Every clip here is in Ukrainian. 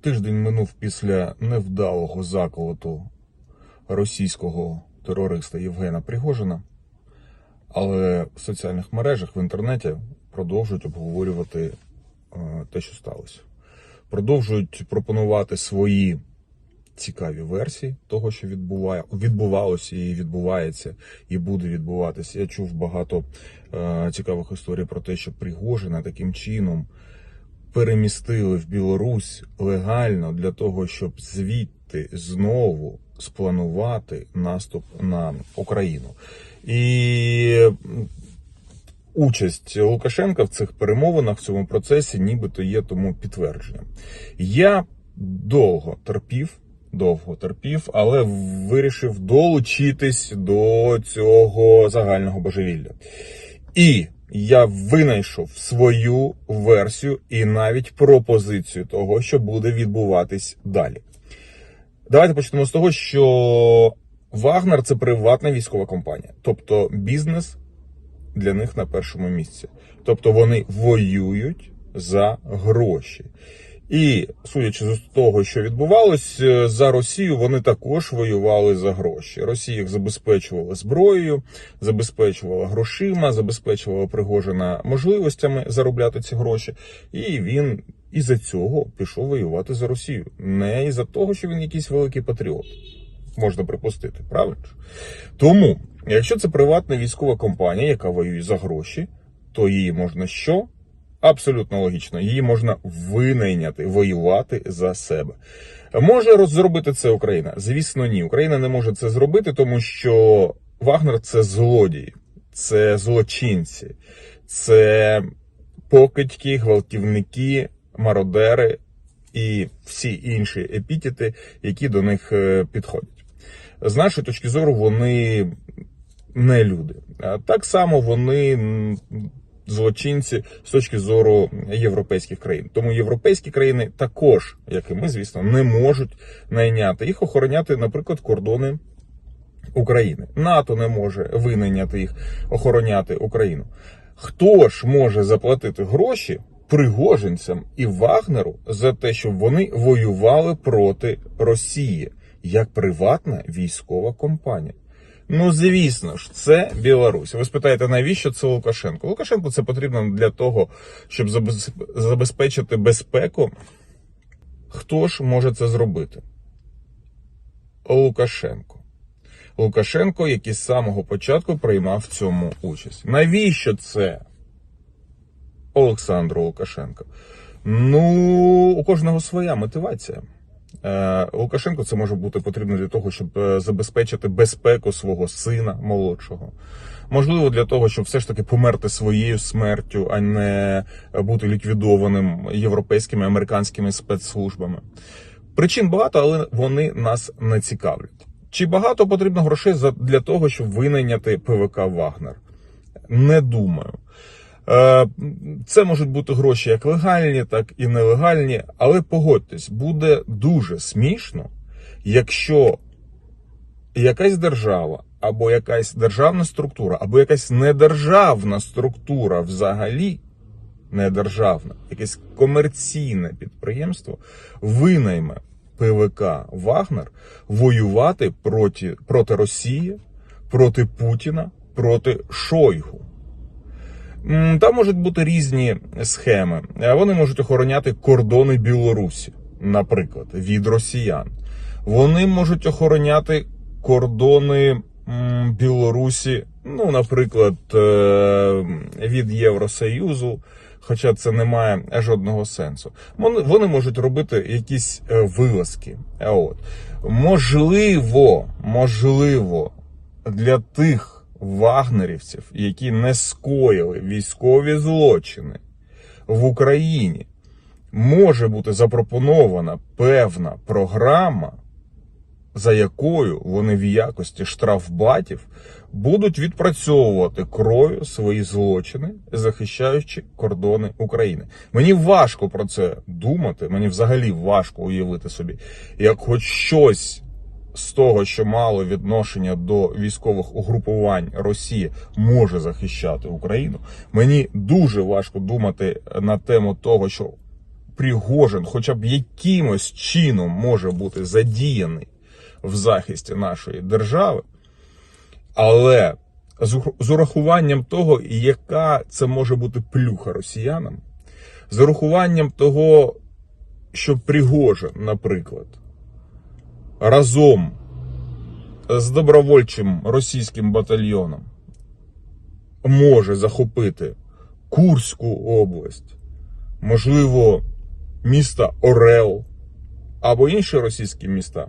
Тиждень минув після невдалого заколоту російського терориста Євгена Пригожина, але в соціальних мережах в інтернеті продовжують обговорювати е, те, що сталося. Продовжують пропонувати свої цікаві версії того, що відбувалося і відбувається, і буде відбуватися. Я чув багато е, цікавих історій про те, що Пригожина таким чином перемістили в Білорусь легально для того, щоб звідти знову спланувати наступ на Україну. І участь Лукашенка в цих перемовинах в цьому процесі нібито є тому підтвердженням. Я довго терпів. Довго терпів, але вирішив долучитись до цього загального божевілля. І я винайшов свою версію і навіть пропозицію того, що буде відбуватись далі. Давайте почнемо з того, що Вагнер це приватна військова компанія, тобто бізнес для них на першому місці. Тобто вони воюють за гроші. І судячи з того, що відбувалось, е, за Росію вони також воювали за гроші. Росія їх забезпечувала зброєю, забезпечувала грошима, забезпечувала Пригожина можливостями заробляти ці гроші. І він із-за цього пішов воювати за Росію. Не із-за того, що він якийсь великий патріот. Можна припустити, правильно? Тому, якщо це приватна військова компанія, яка воює за гроші, то її можна що? Абсолютно логічно, її можна винайняти, воювати за себе. Може роз- зробити це Україна? Звісно, ні. Україна не може це зробити, тому що Вагнер це злодії, це злочинці, це покидьки, гвалтівники, мародери і всі інші епітети, які до них е, підходять. З нашої точки зору, вони не люди. Так само вони злочинці з точки зору європейських країн. Тому європейські країни також, як і ми, звісно, не можуть найняти їх охороняти, наприклад, кордони України. НАТО не може винайняти їх охороняти Україну. Хто ж може заплатити гроші пригожинцям і Вагнеру за те, щоб вони воювали проти Росії як приватна військова компанія? Ну, звісно ж, це Білорусь. Ви спитаєте, навіщо це Лукашенко? Лукашенко це потрібно для того, щоб забезпечити безпеку. Хто ж може це зробити? Лукашенко. Лукашенко, який з самого початку приймав в цьому участь. Навіщо це Олександру Лукашенко? Ну, у кожного своя мотивація. Е, Лукашенко це може бути потрібно для того, щоб е, забезпечити безпеку свого сина молодшого. Можливо, для того, щоб все ж таки померти своєю смертю, а не бути ліквідованим європейськими американськими спецслужбами. Причин багато, але вони нас не цікавлять. Чи багато потрібно грошей для того, щоб винайняти ПВК Вагнер? Не думаю. Е, Це можуть бути гроші як легальні, так і нелегальні, але погодьтесь, буде дуже смішно, якщо якась держава, або якась державна структура, або якась недержавна структура взагалі, недержавна, якесь комерційне підприємство винайме ПВК Вагнер воювати проти, проти Росії, проти Путіна, проти Шойгу. Там можуть бути різні схеми. Е, Вони можуть охороняти кордони Білорусі, наприклад, від росіян. Вони можуть охороняти кордони Білорусі, ну, наприклад, е, від Євросоюзу. Хоча це не має жодного сенсу. Вони, можуть робити якісь е, вилазки. От. Можливо, можливо, для тих вагнерівців, які не скоїли військові злочини в Україні, може бути запропонована певна програма, за якою вони в якості штрафбатів будуть відпрацьовувати кров'ю свої злочини, захищаючи кордони України. Мені важко про це думати, мені взагалі важко уявити собі, як хоч щось з того, що мало відношення до військових угрупувань Росії, може захищати Україну. Мені дуже важко думати на тему того, що Пригожин хоча б якимось чином може бути задіяний в захисті нашої держави, але з урахуванням того, яка це може бути плюха росіянам, з урахуванням того, що Пригожин, наприклад, разом з добровольчим російським батальйоном може захопити Курську область, можливо, місто Орел або інші російські міста.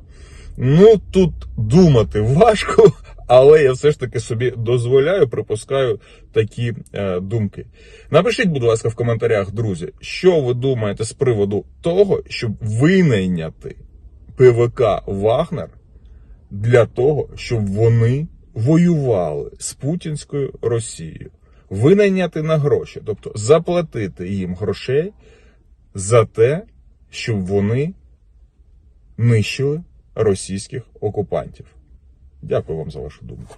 Ну тут думати важко, але я все ж таки собі дозволяю, припускаю такі е, думки. Напишіть, будь ласка, в коментарях, друзі, що ви думаєте з приводу того, щоб винайняти ПВК Вагнер для того, щоб вони воювали з путінською Росією, винайняти на гроші, тобто заплатити їм грошей за те, щоб вони нищили російських окупантів. Дякую вам за вашу думку.